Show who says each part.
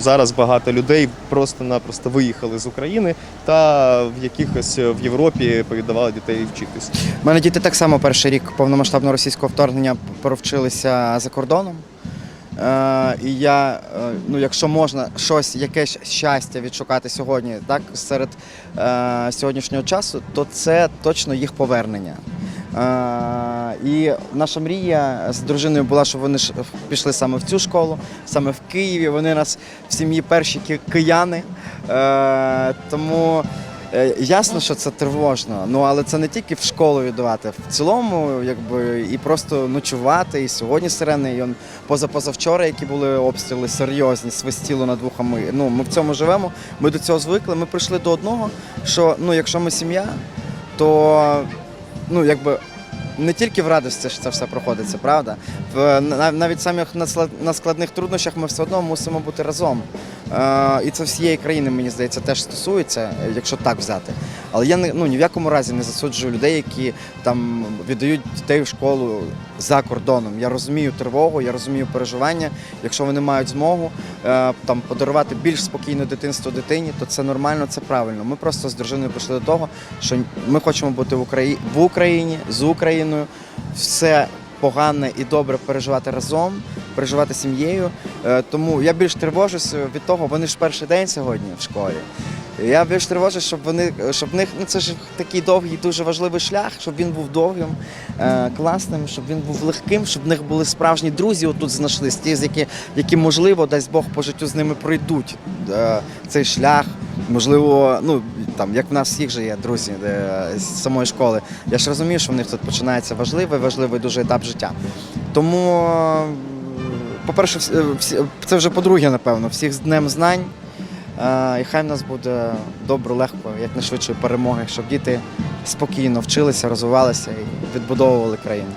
Speaker 1: Зараз багато людей просто-напросто виїхали з України та в якихось в Європі повіддавали дітей вчитись.
Speaker 2: У мене діти так само перший рік повномасштабного російського вторгнення провчилися за кордоном. Е, і я, е, ну, якщо можна щось, якесь щастя відшукати сьогодні, так, серед е, сьогоднішнього часу, то це точно їх повернення. І наша мрія з дружиною була, щоб вони пішли саме в цю школу, саме в Києві. Вони нас в сім'ї перші кияни. Е, тому Е, Ясно, що це тривожно, ну але це не тільки в школу віддавати. В цілому, якби і просто ночувати. І сьогодні сирени, і позапозавчора, які були обстріли серйозні, свистіло над вухами. Ну ми в цьому живемо. Ми до цього звикли. Ми прийшли до одного, що ну, якщо ми сім'я, то ну якби. Не тільки в радості ж це все проходиться, правда? В нав- навіть самих на складних труднощах ми все одно мусимо бути разом. Е, і це всієї країни, мені здається, теж стосується, якщо так взяти. Але я ну, ні в якому разі не засуджую людей, які там віддають дітей в школу за кордоном. Я розумію тривогу, я розумію переживання. Якщо вони мають змогу там, подарувати більш спокійне дитинство дитині, то це нормально, це правильно. Ми просто з дружиною прийшли до того, що ми хочемо бути в Україні, в Україні з Україною. Все погане і добре переживати разом, переживати сім'єю. Е, Тому я більш тривожусь від того, вони ж перший день сьогодні в школі. Я більш тривожусь, щоб вони, щоб в них ну це ж такий довгий, дуже важливий шлях, щоб він був довгим, е, класним, щоб він був легким, щоб в них були справжні друзі. Отут знайшлись, ті, які, які можливо, дасть Бог по життю з ними пройдуть е, цей шлях. Можливо, ну там як в нас всіх же є друзі з самої школи. Я ж розумію, що в них тут починається важливий, важливий дуже етап життя. Тому, по-перше, всі- це вже по-друге, напевно, всіх з Днем знань. Е, І хай в нас буде добре, легко, якнайшвидше перемоги, щоб діти спокійно вчилися, розвивалися і відбудовували країну.